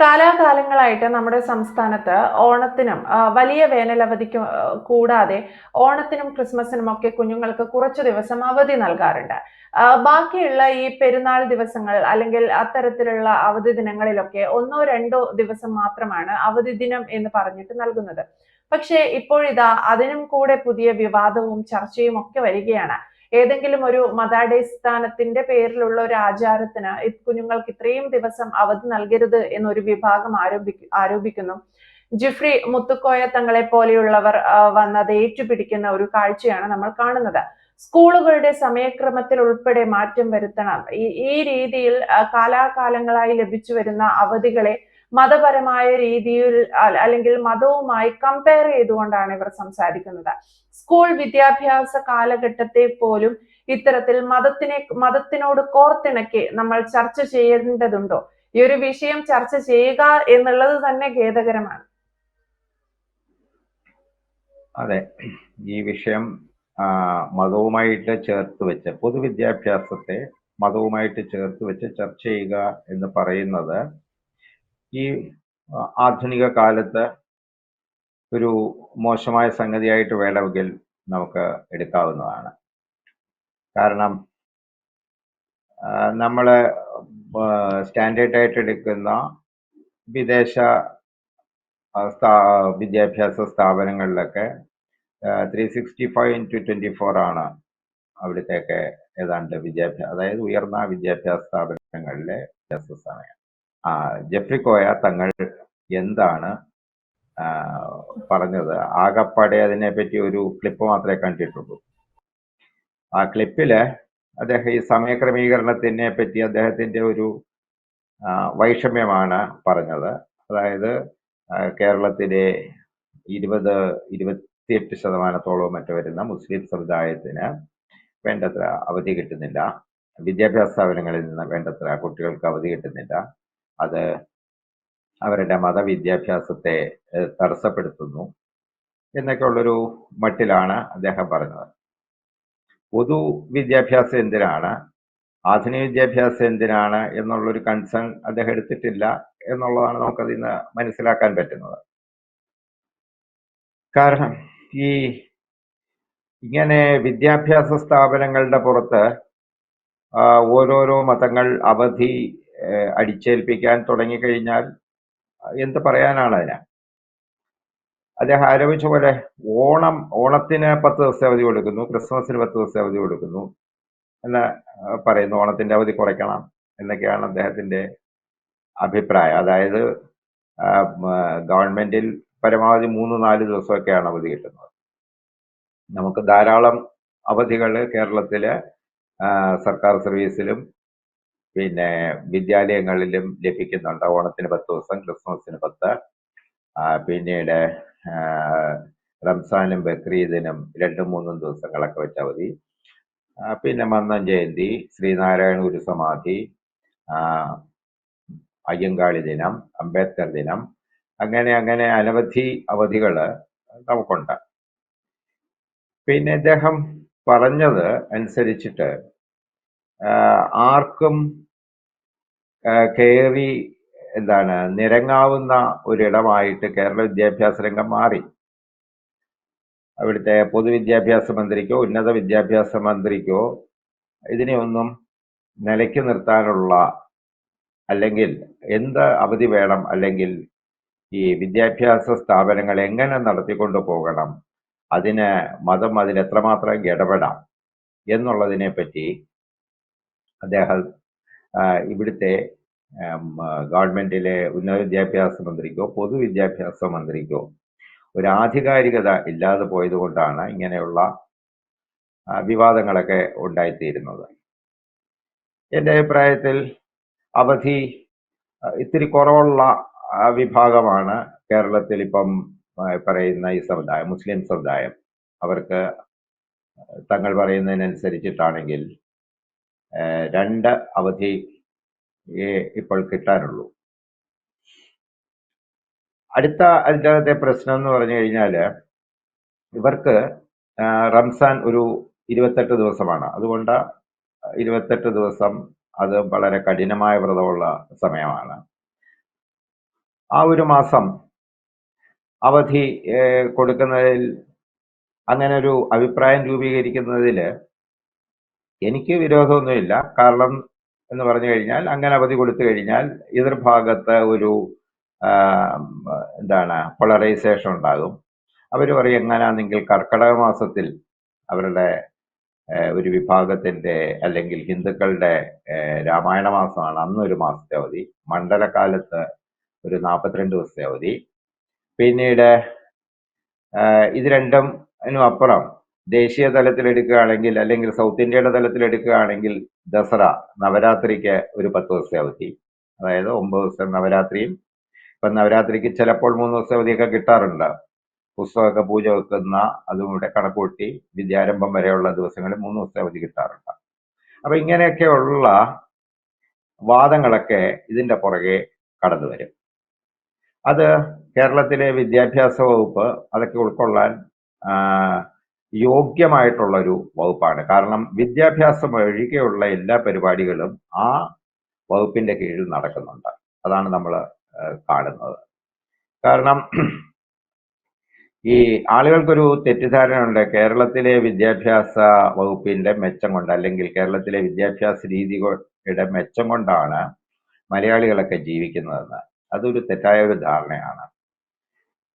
കാലാകാലങ്ങളായിട്ട് നമ്മുടെ സംസ്ഥാനത്ത് ഓണത്തിനും വലിയ വേനലവധിക്കും കൂടാതെ ഓണത്തിനും ക്രിസ്മസിനും ഒക്കെ കുഞ്ഞുങ്ങൾക്ക് കുറച്ച് ദിവസം അവധി നൽകാറുണ്ട്. ബാക്കിയുള്ള ഈ പെരുന്നാൾ ദിവസങ്ങൾ അല്ലെങ്കിൽ അത്തരത്തിലുള്ള അവധി ദിനങ്ങളിലൊക്കെ ഒന്നോ രണ്ടോ ദിവസം മാത്രമാണ് അവധി ദിനം എന്ന് പറഞ്ഞിട്ട് നൽകുന്നത്. പക്ഷേ ഇപ്പോഴിതാ അതിനും കൂടെ പുതിയ വിവാദവും ചർച്ചയും ഒക്കെ വരികയാണ്. ഏതെങ്കിലും ഒരു മതാടിസ്ഥാനത്തിന്റെ പേരിലുള്ള ഒരു ആചാരത്തിന് കുഞ്ഞുങ്ങൾക്ക് ഇത്രയും ദിവസം അവധി നൽകരുത് എന്നൊരു വിഭാഗം ആരോപിക്കു ആരോപിക്കുന്നു. ജിഫ്രി മുത്തുക്കോയ തങ്ങളെ പോലെയുള്ളവർ വന്നത് ഏറ്റുപിടിക്കുന്ന ഒരു കാഴ്ചയാണ് നമ്മൾ കാണുന്നത്. സ്കൂളുകളുടെ സമയക്രമത്തിൽ ഉൾപ്പെടെ മാറ്റം വരുത്തണം. ഈ ഈ രീതിയിൽ കാലാകാലങ്ങളായി ലഭിച്ചു വരുന്ന അവധികളെ മതപരമായ രീതിയിൽ അല്ലെങ്കിൽ മതവുമായി കമ്പയർ ചെയ്തുകൊണ്ടാണ് ഇവർ സംസാരിക്കുന്നത്. സ്കൂൾ വിദ്യാഭ്യാസ കാലഘട്ടത്തെ പോലും ഇത്തരത്തിൽ മതത്തിനെ മതത്തിനോട് കോർത്തിണക്കി നമ്മൾ ചർച്ച ചെയ്യേണ്ടതുണ്ടോ? ഈ ഒരു വിഷയം ചർച്ച ചെയ്യുക എന്നുള്ളത് തന്നെ ഖേദകരമാണ്. അതെ. ഈ വിഷയം മതവുമായിട്ട് ചേർത്ത് വെച്ച് പൊതുവിദ്യാഭ്യാസത്തെ മതവുമായിട്ട് ചേർത്ത് വെച്ച് ചർച്ച ചെയ്യുക എന്ന് പറയുന്നത് ഈ ആധുനിക കാലത്ത് ഒരു മോശമായ സംഗതിയായിട്ട് വേണമെങ്കിൽ നമുക്ക് എടുക്കാവുന്നതാണ്. കാരണം നമ്മൾ സ്റ്റാൻഡേർഡായിട്ട് എടുക്കുന്ന വിദേശ വിദ്യാഭ്യാസ സ്ഥാപനങ്ങളിലൊക്കെ three sixty five into twenty four ആണ് അവിടുത്തെയൊക്കെ ഏതാണ്ട് വിദ്യാഭ്യാസ അതായത് ഉയർന്ന വിദ്യാഭ്യാസ സ്ഥാപനങ്ങളിലെ വിദ്യാഭ്യാസ സമയം. ജെഫ്രി കോയ തങ്ങൾ എന്താണ് പറഞ്ഞത്? ആകപ്പാടെ അതിനെപ്പറ്റി ഒരു ക്ലിപ്പ് മാത്രമേ കണ്ടിട്ടുള്ളൂ. ആ ക്ലിപ്പിൽ അദ്ദേഹം ഈ സമയക്രമീകരണത്തിനെ പറ്റി അദ്ദേഹത്തിന്റെ ഒരു വൈഷമ്യമാണ് പറഞ്ഞത്. അതായത് കേരളത്തിലെ ഇരുപത് ഇരുപത്തിയെട്ട് ശതമാനത്തോളം മറ്റു വരുന്ന മുസ്ലിം സമുദായത്തിന് വേണ്ടത്ര അവധി കിട്ടുന്നില്ല. വിദ്യാഭ്യാസ സ്ഥാപനങ്ങളിൽ നിന്ന് വേണ്ടത്ര കുട്ടികൾക്ക് അവധി കിട്ടുന്നില്ല. അത് അവരുടെ മതവിദ്യാഭ്യാസത്തെ തടസ്സപ്പെടുത്തുന്നു എന്നൊക്കെ ഉള്ളൊരു മട്ടിലാണ് അദ്ദേഹം പറഞ്ഞത്. പൊതു വിദ്യാഭ്യാസം എന്തിനാണ്? ആധുനിക വിദ്യാഭ്യാസം എന്തിനാണ് എന്നുള്ളൊരു കൺസേൺ അദ്ദേഹം എടുത്തിട്ടില്ല എന്നുള്ളതാണ് നമുക്കതിൽ നിന്ന് മനസ്സിലാക്കാൻ പറ്റുന്നത്. കാരണം ഈ ഇങ്ങനെ വിദ്യാഭ്യാസ സ്ഥാപനങ്ങളുടെ പുറത്ത് ഓരോരോ മതങ്ങൾ അവധി അടിച്ചേൽപ്പിക്കാൻ തുടങ്ങിക്കഴിഞ്ഞാൽ എന്ത് പറയാനാണ് അതിന് അദ്ദേഹം ആരോപിച്ച പോലെ ഓണം ഓണത്തിന് പത്ത് ദിവസം അവധി കൊടുക്കുന്നു ക്രിസ്മസിന് പത്ത് ദിവസം അവധി കൊടുക്കുന്നു എന്ന് പറയുന്നു. ഓണത്തിന്റെ അവധി കുറയ്ക്കണം എന്നൊക്കെയാണ് അദ്ദേഹത്തിന്റെ അഭിപ്രായം. അതായത് ഗവൺമെന്റിൽ പരമാവധി മൂന്ന് നാല് ദിവസമൊക്കെയാണ് അവധി കിട്ടുന്നത്. നമുക്ക് ധാരാളം അവധികൾ കേരളത്തിലെ സർക്കാർ സർവീസിലും പിന്നെ വിദ്യാലയങ്ങളിലും ലഭിക്കുന്നുണ്ട്. ഓണത്തിന് പത്ത് ദിവസം ക്രിസ്മസിന് പത്ത്. പിന്നീട് റംസാനും ബക്രീദിനും രണ്ടും മൂന്നും ദിവസങ്ങളൊക്കെ വെച്ച അവധി പിന്നെ മന്നം ജയന്തി ശ്രീനാരായണ ഗുരു സമാധി അയ്യങ്കാളി ദിനം അംബേദ്കർ ദിനം അങ്ങനെ അങ്ങനെ അനവധി അവധികൾ നമുക്കുണ്ട്. പിന്നെ അദ്ദേഹം പറഞ്ഞത് അനുസരിച്ചിട്ട് ആർക്കും കയറി എന്താണ് നിരങ്ങാവുന്ന ഒരിടമായിട്ട് കേരള വിദ്യാഭ്യാസ രംഗം മാറി. അവിടുത്തെ പൊതുവിദ്യാഭ്യാസ മന്ത്രിക്കോ ഉന്നത വിദ്യാഭ്യാസ മന്ത്രിക്കോ ഇതിനെയൊന്നും നിലയ്ക്ക് നിർത്താനുള്ള അല്ലെങ്കിൽ എന്ത് അവധി വേണം അല്ലെങ്കിൽ ഈ വിദ്യാഭ്യാസ സ്ഥാപനങ്ങൾ എങ്ങനെ നടത്തിക്കൊണ്ടു പോകണം അതിന് മതം അതിൽ എത്രമാത്രം ഇടപെടാം എന്നുള്ളതിനെ പറ്റി അദ്ദേഹം ഇവിടുത്തെ ഗവൺമെന്റിലെ ഉന്നത വിദ്യാഭ്യാസ മന്ത്രിക്കോ പൊതുവിദ്യാഭ്യാസ മന്ത്രിക്കോ ഒരു ആധികാരികത ഇല്ലാതെ പോയത് കൊണ്ടാണ് ഇങ്ങനെയുള്ള വിവാദങ്ങളൊക്കെ ഉണ്ടായിത്തീരുന്നത്. എന്റെ അഭിപ്രായത്തിൽ അവധി ഇത്തിരി കുറവുള്ള വിഭാഗമാണ് കേരളത്തിൽ ഇപ്പം പറയുന്ന ഈ സമുദായം മുസ്ലിം സമുദായം. അവർക്ക് തങ്ങൾ പറയുന്നതിനനുസരിച്ചിട്ടാണെങ്കിൽ രണ്ട് അവധി ഇപ്പോൾ കിട്ടാനുള്ളൂ അടുത്ത അതിന്റെ പ്രശ്നം എന്ന് പറഞ്ഞു കഴിഞ്ഞാൽ ഇവർക്ക് റംസാൻ ഒരു ഇരുപത്തെട്ട് ദിവസമാണ്. അതുകൊണ്ട് ഇരുപത്തെട്ട് ദിവസം അത് വളരെ കഠിനമായ വ്രതമുള്ള സമയമാണ്. ആ ഒരു മാസം അവധി കൊടുക്കുന്നതിൽ അങ്ങനെ ഒരു അഭിപ്രായം രൂപീകരിക്കുന്നതിൽ എനിക്ക് വിരോധമൊന്നുമില്ല. കാരണം എന്ന് പറഞ്ഞു കഴിഞ്ഞാൽ അങ്ങനെ അവധി കൊടുത്തു കഴിഞ്ഞാൽ എതിർഭാഗത്ത് ഒരു എന്താണ് പോളറൈസേഷൻ ഉണ്ടാകും. അവർ പറയും എങ്ങനെയാണെങ്കിൽ കർക്കടക മാസത്തിൽ അവരുടെ ഒരു വിഭാഗത്തിന്റെ അല്ലെങ്കിൽ ഹിന്ദുക്കളുടെ രാമായണ മാസമാണ് അന്ന് ഒരു മാസത്തെ അവധി. മണ്ഡലകാലത്ത് ഒരു നാൽപ്പത്തിരണ്ട് ദിവസത്തെ അവധി. പിന്നീട് ഇത് രണ്ടും അതിനും അപ്പുറം ദേശീയ തലത്തിൽ എടുക്കുകയാണെങ്കിൽ അല്ലെങ്കിൽ സൗത്ത് ഇന്ത്യയുടെ തലത്തിൽ എടുക്കുകയാണെങ്കിൽ ദസറ നവരാത്രിക്ക് ഒരു പത്ത് ദിവസത്തെ അവധി. അതായത് ഒമ്പത് ദിവസം നവരാത്രിയും ഇപ്പം നവരാത്രിക്ക് ചിലപ്പോൾ മൂന്ന് ദിവസത്തെ അവധിയൊക്കെ കിട്ടാറുണ്ട്. പുസ്തകമൊക്കെ പൂജ വെക്കുന്ന അതും കൂടെ കണക്കൂട്ടി വിദ്യാരംഭം വരെയുള്ള ദിവസങ്ങളിൽ മൂന്ന് ദിവസത്തെ അവധി കിട്ടാറുണ്ട്. അപ്പൊ ഇങ്ങനെയൊക്കെയുള്ള വാദങ്ങളൊക്കെ ഇതിന്റെ പുറകെ കടന്നു വരും. അത് കേരളത്തിലെ വിദ്യാഭ്യാസ വകുപ്പ് അതൊക്കെ ഉൾക്കൊള്ളാൻ യോഗ്യമായിട്ടുള്ള ഒരു വകുപ്പാണ്. കാരണം വിദ്യാഭ്യാസം ഒഴികെയുള്ള എല്ലാ പരിപാടികളും ആ വകുപ്പിന്റെ കീഴിൽ നടക്കുന്നുണ്ട്. അതാണ് നമ്മൾ കാണുന്നത്. കാരണം ഈ ആളുകൾക്കൊരു തെറ്റിദ്ധാരണയുണ്ട്. കേരളത്തിലെ വിദ്യാഭ്യാസ വകുപ്പിന്റെ മെച്ചം കൊണ്ട് അല്ലെങ്കിൽ കേരളത്തിലെ വിദ്യാഭ്യാസ രീതികളുടെ മെച്ചം കൊണ്ടാണ് മലയാളികളൊക്കെ ജീവിക്കുന്നതെന്ന്. അതൊരു തെറ്റായ ഒരു ധാരണയാണ്.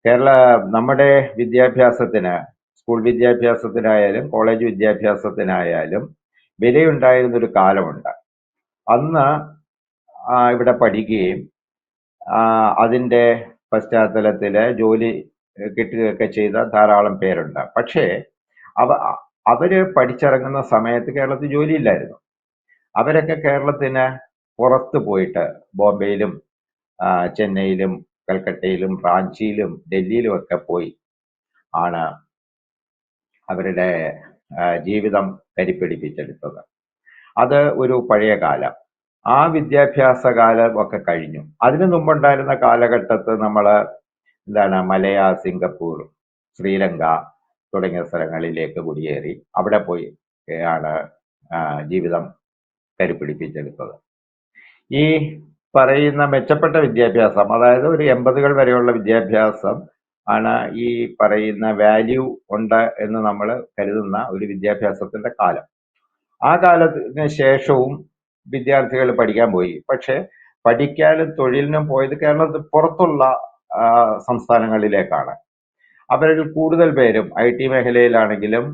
കേരള നമ്മുടെ വിദ്യാഭ്യാസത്തിന് സ്കൂൾ വിദ്യാഭ്യാസത്തിനായാലും കോളേജ് വിദ്യാഭ്യാസത്തിനായാലും വിലയുണ്ടായിരുന്ന ഒരു കാലമുണ്ട്. അന്ന് ഇവിടെ പഠിക്കുകയും അതിന്റെ പശ്ചാത്തലത്തിൽ ജോലി കിട്ടുകയൊക്കെ ചെയ്ത ധാരാളം പേരുണ്ട്. പക്ഷേ അവ അവർ പഠിച്ചിറങ്ങുന്ന സമയത്ത് കേരളത്തിൽ ജോലിയില്ലായിരുന്നു. അവരൊക്കെ കേരളത്തിന് പുറത്ത് പോയിട്ട് ബോംബെയിലും ചെന്നൈയിലും കൽക്കട്ടയിലും റാഞ്ചിയിലും ഡൽഹിയിലും ഒക്കെ പോയി ആണ് അവരുടെ ജീവിതം കരിപ്പിടിപ്പിച്ചെടുത്തത് അത് ഒരു പഴയ കാലം. ആ വിദ്യാഭ്യാസ കാലം ഒക്കെ കഴിഞ്ഞു. അതിനു മുമ്പുണ്ടായിരുന്ന കാലഘട്ടത്ത് നമ്മൾ എന്താണ് മലയ സിംഗപ്പൂർ ശ്രീലങ്ക തുടങ്ങിയ സ്ഥലങ്ങളിലേക്ക് കുടിയേറി അവിടെ പോയി ആണ് ജീവിതം കരിപ്പിടിപ്പിച്ചെടുത്തത് ഈ പറയുന്ന മെച്ചപ്പെട്ട വിദ്യാഭ്യാസം അതായത് ഒരു എൺപതുകൾ വരെയുള്ള വിദ്യാഭ്യാസം ആണ് ഈ പറയുന്ന വാല്യൂ ഉണ്ട് എന്ന് നമ്മൾ കരുതുന്ന ഒരു വിദ്യാഭ്യാസത്തിന്റെ കാലം. ആ കാലത്തിന് ശേഷവും വിദ്യാർത്ഥികൾ പഠിക്കാൻ പോയി. പക്ഷേ പഠിക്കാനും തൊഴിലിനും പോയത് കേരളത്തിൽ പുറത്തുള്ള സംസ്ഥാനങ്ങളിലേക്കാണ്. അവരിൽ കൂടുതൽ പേരും ഐ ടി മേഖലയിലാണെങ്കിലും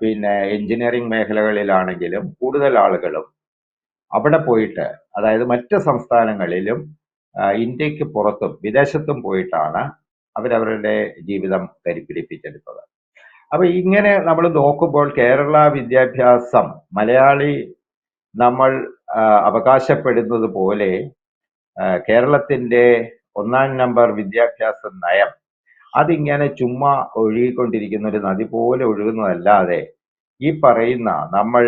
പിന്നെ എഞ്ചിനീയറിംഗ് മേഖലകളിലാണെങ്കിലും കൂടുതൽ ആളുകളും അവിടെ പോയിട്ട് അതായത് മറ്റ് സംസ്ഥാനങ്ങളിലും ഇന്ത്യയ്ക്ക് പുറത്തും വിദേശത്തും പോയിട്ടാണ് അവരവരുടെ ജീവിതം കരിപ്പിടിപ്പിച്ചെടുത്തത് അപ്പൊ ഇങ്ങനെ നമ്മൾ നോക്കുമ്പോൾ കേരള വിദ്യാഭ്യാസം മലയാളി നമ്മൾ അവകാശപ്പെടുന്നത് പോലെ കേരളത്തിന്റെ ഒന്നാം നമ്പർ വിദ്യാഭ്യാസ നയം അതിങ്ങനെ ചുമ്മാ ഒഴുകിക്കൊണ്ടിരിക്കുന്ന ഒരു നദി പോലെ ഒഴുകുന്നതല്ലാതെ ഈ പറയുന്ന നമ്മൾ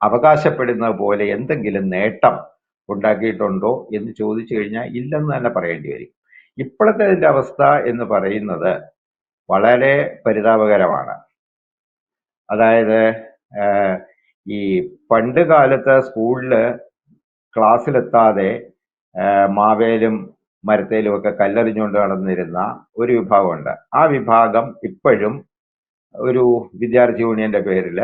അവകാശപ്പെടുന്നത് പോലെ എന്തെങ്കിലും നേട്ടം ഉണ്ടാക്കിയിട്ടുണ്ടോ എന്ന് ചോദിച്ചു കഴിഞ്ഞാൽ ഇല്ലെന്ന് തന്നെ പറയേണ്ടി വരും. ഇപ്പോഴത്തെ അതിന്റെ അവസ്ഥ എന്ന് പറയുന്നത് വളരെ പരിതാപകരമാണ്. അതായത് ഈ പണ്ട് കാലത്ത് സ്കൂളിൽ ക്ലാസ്സിലെത്താതെ മാവേലും മരത്തേലും ഒക്കെ കല്ലെറിഞ്ഞുകൊണ്ട് നടന്നിരുന്ന ഒരു വിഭാഗമുണ്ട്. ആ വിഭാഗം ഇപ്പോഴും ഒരു വിദ്യാർത്ഥി യൂണിയന്റെ പേരിൽ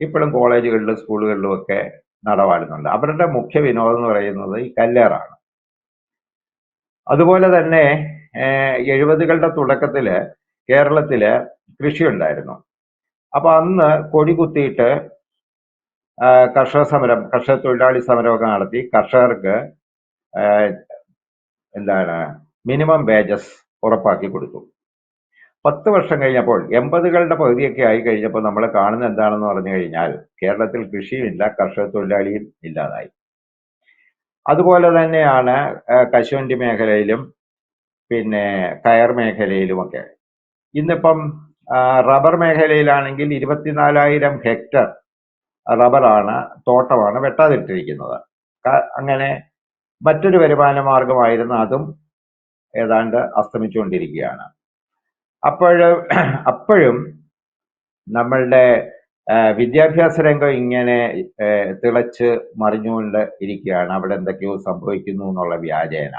ഇപ്പോഴും കോളേജുകളിലും സ്കൂളുകളിലും ഒക്കെ നടവാടുന്നുണ്ട് അവരുടെ മുഖ്യ വിനോദം എന്ന് പറയുന്നത് ഈ കല്ലേറാണ്. അതുപോലെ തന്നെ എഴുപതുകളുടെ തുടക്കത്തിൽ കേരളത്തിൽ കൃഷി ഉണ്ടായിരുന്നു അപ്പൊ അന്ന് കൊടി കുത്തിയിട്ട് കർഷക സമരം കർഷക തൊഴിലാളി സമരമൊക്കെ നടത്തി കർഷകർക്ക് എന്താണ് മിനിമം വേജസ് ഉറപ്പാക്കി കൊടുത്തു. പത്ത് വർഷം കഴിഞ്ഞപ്പോൾ എൺപതുകളുടെ പകുതിയൊക്കെ ആയി കഴിഞ്ഞപ്പോൾ നമ്മൾ കാണുന്ന എന്താണെന്ന് പറഞ്ഞു കഴിഞ്ഞാൽ കേരളത്തിൽ കൃഷിയും ഇല്ല കർഷക തൊഴിലാളിയും ഇല്ലാതായി. അതുപോലെ തന്നെയാണ് കശുവണ്ടി മേഖലയിലും പിന്നെ കയർ മേഖലയിലുമൊക്കെ. ഇന്നിപ്പം റബ്ബർ മേഖലയിലാണെങ്കിൽ ഇരുപത്തിനാലായിരം ഹെക്ടർ റബ്ബറാണ് തോട്ടമാണ് വെട്ടാതിട്ടിരിക്കുന്നത്. അങ്ങനെ മറ്റൊരു വരുമാന മാർഗമായിരുന്ന അതും ഏതാണ്ട് അസ്തമിച്ചുകൊണ്ടിരിക്കുകയാണ്. അപ്പോൾ അപ്പോഴും നമ്മളുടെ വിദ്യാഭ്യാസ രംഗം ഇങ്ങനെ തിളച്ച് മറിഞ്ഞുകൊണ്ട് ഇരിക്കുകയാണ്. അവിടെ എന്തൊക്കെയോ സംഭവിക്കുന്നു എന്നുള്ള വ്യാജേന.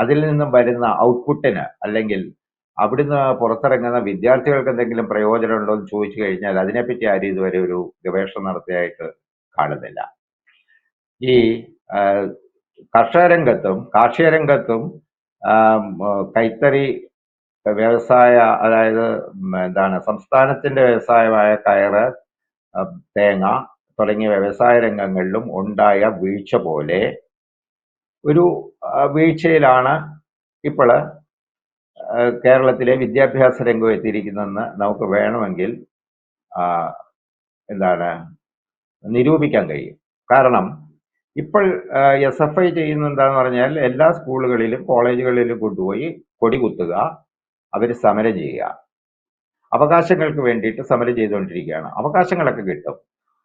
അതിൽ നിന്നും വരുന്ന ഔട്ട്പുട്ടിന് അല്ലെങ്കിൽ അവിടുന്ന് പുറത്തിറങ്ങുന്ന വിദ്യാർത്ഥികൾക്ക് എന്തെങ്കിലും പ്രയോജനമുണ്ടോ എന്ന് ചോദിച്ചു കഴിഞ്ഞാൽ അതിനെപ്പറ്റി ആരും ഇതുവരെ ഒരു ഗവേഷണം നടത്തിയായിട്ട് കാണുന്നില്ല. ഈ കർഷക രംഗത്തും കാർഷിക രംഗത്തും കൈത്തറി വ്യവസായ അതായത് എന്താണ് സംസ്ഥാനത്തിന്റെ വ്യവസായമായ കയറ് തേങ്ങ തുടങ്ങിയ വ്യവസായ രംഗങ്ങളിലും ഉണ്ടായ വീഴ്ച പോലെ ഒരു വീഴ്ചയിലാണ് ഇപ്പോൾ കേരളത്തിലെ വിദ്യാഭ്യാസ രംഗം എത്തിയിരിക്കുന്നതെന്ന് നമുക്ക് വേണമെങ്കിൽ എന്താണ് നിരൂപിക്കാൻ കഴിയും. കാരണം ഇപ്പോൾ എസ് എഫ് ഐ ചെയ്യുന്ന പറഞ്ഞാൽ എല്ലാ സ്കൂളുകളിലും കോളേജുകളിലും കൊണ്ടുപോയി കൊടി കുത്തുക അവർ സമരം ചെയ്യുക. അവകാശങ്ങൾക്ക് വേണ്ടിയിട്ട് സമരം ചെയ്തുകൊണ്ടിരിക്കുകയാണ്. അവകാശങ്ങളൊക്കെ കിട്ടും.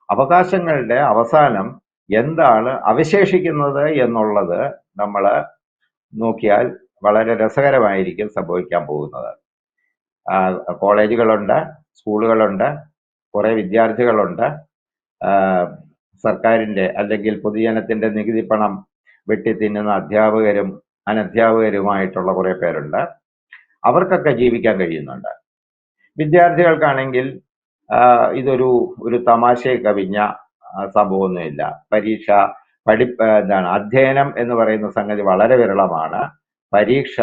അവകാശങ്ങളുടെ അവസാനം എന്താണ് അവശേഷിക്കുന്നത് എന്നുള്ളത് നമ്മൾ നോക്കിയാൽ വളരെ രസകരമായിരിക്കും സംഭവിക്കാൻ പോകുന്നത്. കോളേജുകളുണ്ട് സ്കൂളുകളുണ്ട് കുറേ വിദ്യാർത്ഥികളുണ്ട്. സർക്കാരിന്റെ അല്ലെങ്കിൽ പൊതുജനത്തിന്റെ നികുതി പണം വെട്ടി തിന്നുന്ന അധ്യാപകരും അനധ്യാപകരുമായിട്ടുള്ള കുറേ പേരുണ്ട്. അവർക്കൊക്കെ ജീവിക്കാൻ കഴിയുന്നുണ്ട്. വിദ്യാർത്ഥികൾക്കാണെങ്കിൽ ഇതൊരു ഒരു തമാശയെ കവിഞ്ഞ സംഭവമൊന്നുമില്ല. പരീക്ഷ പഠി എന്താണ് അധ്യയനം എന്ന് പറയുന്ന സംഗതി വളരെ വിരളമാണ്. പരീക്ഷ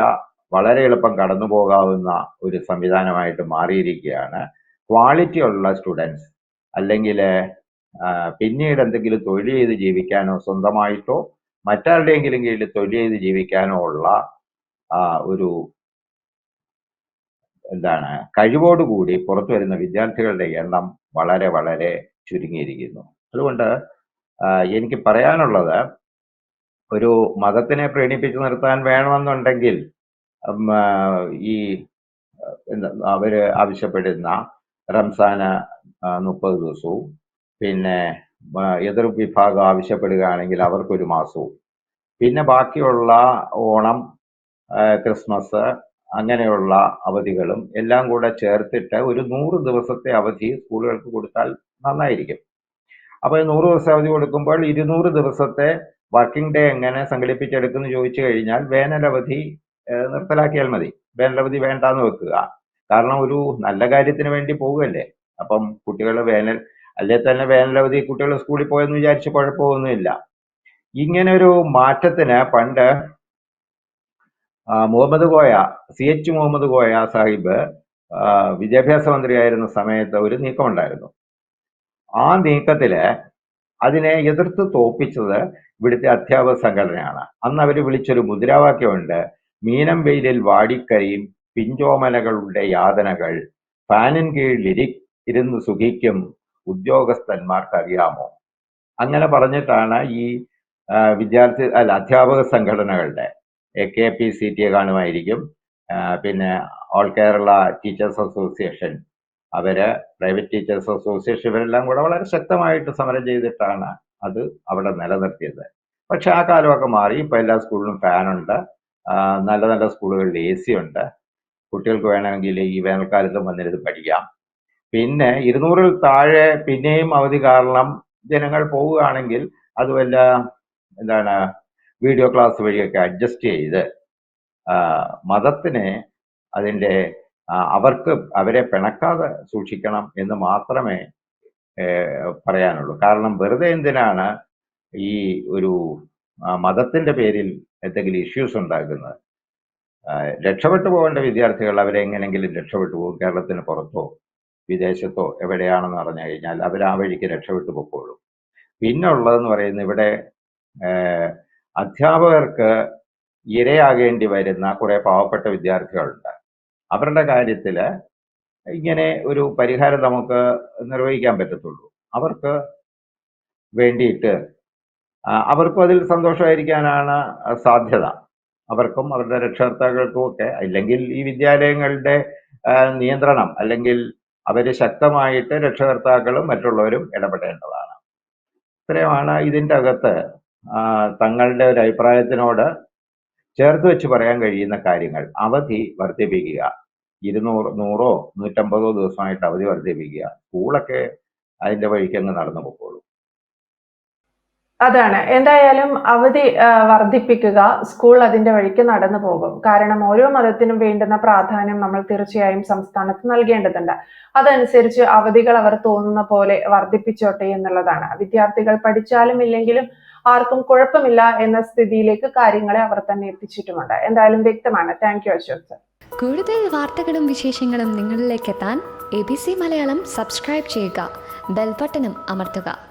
വളരെ എളുപ്പം കടന്നു പോകാവുന്ന ഒരു സംവിധാനമായിട്ട് മാറിയിരിക്കുകയാണ്. ക്വാളിറ്റി ഉള്ള സ്റ്റുഡൻസ് അല്ലെങ്കിൽ പിന്നീട് എന്തെങ്കിലും തൊഴിൽ ചെയ്ത് ജീവിക്കാനോ സ്വന്തമായിട്ടോ മറ്റാരുടെയെങ്കിലും കീഴിൽ തൊഴിൽ ചെയ്ത് ജീവിക്കാനോ ഉള്ള ഒരു എന്താണ് കഴിവോടുകൂടി പുറത്തു വരുന്ന വിദ്യാർത്ഥികളുടെ എണ്ണം വളരെ വളരെ ചുരുങ്ങിയിരിക്കുന്നു. അതുകൊണ്ട് എനിക്ക് പറയാനുള്ളത് ഒരു മതത്തിനെ പ്രീണിപ്പിച്ചു നിർത്താൻ വേണമെന്നുണ്ടെങ്കിൽ ഈ അവർ ആവശ്യപ്പെടുന്ന റംസാന് മുപ്പത് ദിവസവും പിന്നെ എതിർ വിഭാഗം ആവശ്യപ്പെടുകയാണെങ്കിൽ അവർക്കൊരു മാസവും. പിന്നെ ബാക്കിയുള്ള ഓണം ക്രിസ്മസ് അങ്ങനെയുള്ള അവധികളും എല്ലാം കൂടെ ചേർത്തിട്ട് ഒരു നൂറ് ദിവസത്തെ അവധി സ്കൂളുകൾക്ക് കൊടുത്താൽ നന്നായിരിക്കും. അപ്പോൾ നൂറ് ദിവസം അവധി കൊടുക്കുമ്പോൾ ഇരുന്നൂറ് ദിവസത്തെ വർക്കിംഗ് ഡേ എങ്ങനെ സംഘടിപ്പിച്ചെടുക്കുന്നു ചോദിച്ചു കഴിഞ്ഞാൽ വേനലവധി നിർത്തലാക്കിയാൽ മതി. വേനലവധി വേണ്ടാന്ന് വെക്കുക. കാരണം ഒരു നല്ല കാര്യത്തിന് വേണ്ടി പോവുകയല്ലേ. അപ്പം കുട്ടികൾ വേനൽ അല്ലെ തന്നെ വേനലവധി കുട്ടികൾ സ്കൂളിൽ പോയെന്ന് വിചാരിച്ച് കുഴപ്പമൊന്നുമില്ല. ഇങ്ങനെ ഒരു മാറ്റത്തിന് പണ്ട് മുഹമ്മദ് കോയ സി എച്ച് മുഹമ്മദ് കോയ സാഹിബ് വിദ്യാഭ്യാസ മന്ത്രിയായിരുന്ന സമയത്ത് ഒരു നീക്കമുണ്ടായിരുന്നു. ആ നീക്കത്തിൽ അതിനെ എതിർത്ത് തോപ്പിച്ചത് ഇവിടുത്തെ അധ്യാപക സംഘടനയാണ്. അന്ന് അവർ വിളിച്ചൊരു മുദ്രാവാക്യമുണ്ട്. മീനം വെയിലിൽ വാടിക്കരിയും പിഞ്ചോമലകളുടെ യാതനകൾ. ഫാനിൻ കീഴിൽ ഇരി ഇരുന്ന് സുഖിക്കും. ഉദ്യോഗസ്ഥന്മാർക്കറിയാമോ? അങ്ങനെ പറഞ്ഞിട്ടാണ് ഈ വിദ്യാർത്ഥി അല്ല അധ്യാപക സംഘടനകളുടെ K P C T A കാണുമായിരിക്കും. പിന്നെ ഓൾ കേരള ടീച്ചേഴ്സ് അസോസിയേഷൻ അവർ പ്രൈവറ്റ് ടീച്ചേഴ്സ് അസോസിയേഷൻ ഇവരെല്ലാം കൂടെ വളരെ ശക്തമായിട്ട് സമരം ചെയ്തിട്ടാണ് അത് അവിടെ നിലനിർത്തിയത്. പക്ഷെ ആ കാലമൊക്കെ മാറി. ഇപ്പൊ എല്ലാ സ്കൂളിലും ഫാനുണ്ട്. നല്ല നല്ല സ്കൂളുകളിൽ എ സി ഉണ്ട്. കുട്ടികൾക്ക് വേണമെങ്കിൽ ഈ വേനൽക്കാലത്തും വന്നിരുന്ന് പഠിക്കാം. പിന്നെ ഇരുന്നൂറിൽ താഴെ പിന്നെയും അവധി കാരണം ജനങ്ങൾ പോവുകയാണെങ്കിൽ അത് വല്ല എന്താണ് വീഡിയോ ക്ലാസ് വഴിയൊക്കെ അഡ്ജസ്റ്റ് ചെയ്ത് മതത്തിനെ അതിന്റെ അവർക്ക് അവരെ പിണക്കാതെ സൂക്ഷിക്കണം എന്ന് മാത്രമേ പറയാനുള്ളൂ. കാരണം വെറുതെ എന്തിനാണ് ഈ ഒരു മതത്തിന്റെ പേരിൽ എന്തെങ്കിലും ഇഷ്യൂസ് ഉണ്ടാക്കുന്നത് രക്ഷപ്പെട്ടു പോകേണ്ട വിദ്യാർത്ഥികൾ അവരെ എങ്ങനെങ്കിലും രക്ഷപ്പെട്ടു പോകും? കേരളത്തിന് പുറത്തോ വിദേശത്തോ എവിടെയാണെന്ന് പറഞ്ഞു കഴിഞ്ഞാൽ അവർ ആ വഴിക്ക് രക്ഷപ്പെട്ടു പൊക്കോളും. പിന്നെ ഉള്ളതെന്ന് പറയുന്നത് ഇവിടെ അധ്യാപകർക്ക് ഇരയാകേണ്ടി വരുന്ന കുറെ പാവപ്പെട്ട വിദ്യാർത്ഥികളുണ്ട്. അവരുടെ കാര്യത്തിൽ ഇങ്ങനെ ഒരു പരിഹാരം നമുക്ക് നിർവഹിക്കാൻ പറ്റത്തുള്ളൂ. അവർക്ക് വേണ്ടിയിട്ട് അവർക്കും അതിൽ സന്തോഷമായിരിക്കാനാണ് സാധ്യത. അവർക്കും അവരുടെ രക്ഷകർത്താക്കൾക്കും ഒക്കെ അല്ലെങ്കിൽ ഈ വിദ്യാലയങ്ങളുടെ നിയന്ത്രണം അല്ലെങ്കിൽ അവർ ശക്തമായിട്ട് രക്ഷകർത്താക്കളും മറ്റുള്ളവരും ഇടപെടേണ്ടതാണ്. ഇത്രയുമാണ് ഇതിന്റെ അകത്ത് തങ്ങളുടെ ഒരു അഭിപ്രായത്തിനോട് ചേർത്ത് വെച്ച് പറയാൻ കഴിയുന്ന കാര്യങ്ങൾ. അവധി വർദ്ധിപ്പിക്കുക. ഇരുന്നൂറ് നൂറോ നൂറ്റമ്പതോ ദിവസമായിട്ട് അവധി വർദ്ധിപ്പിക്കുക. സ്കൂളൊക്കെ അതിന്റെ വഴിക്ക് അങ്ങ് നടന്നു പോകുള്ളൂ അതാണ്. എന്തായാലും അവധി വർദ്ധിപ്പിക്കുക സ്കൂൾ അതിന്റെ വഴിക്ക് നടന്നു പോകും. കാരണം ഓരോ മതത്തിനും വേണ്ടുന്ന പ്രാധാന്യം നമ്മൾ തീർച്ചയായും സംസ്ഥാനത്ത് നൽകേണ്ടതുണ്ട്. അതനുസരിച്ച് അവധികൾ അവർ തോന്നുന്ന പോലെ വർദ്ധിപ്പിച്ചോട്ടെ എന്നുള്ളതാണ്. വിദ്യാർത്ഥികൾ പഠിച്ചാലും ഇല്ലെങ്കിലും ആർക്കും കുഴപ്പമില്ല എന്ന സ്ഥിതിയിലേക്ക് കാര്യങ്ങളെ അവർ തന്നെ എത്തിച്ചിട്ടുമുണ്ട്. എന്തായാലും വ്യക്തമാണ്. താങ്ക് യു അശോക് സർ കൂടുതൽ വാർത്തകളും വിശേഷങ്ങളും നിങ്ങളിലേക്ക് എത്താൻ A B C Malayalam subscribe ചെയ്യുക. ബെൽബട്ടനും അമർത്തുക.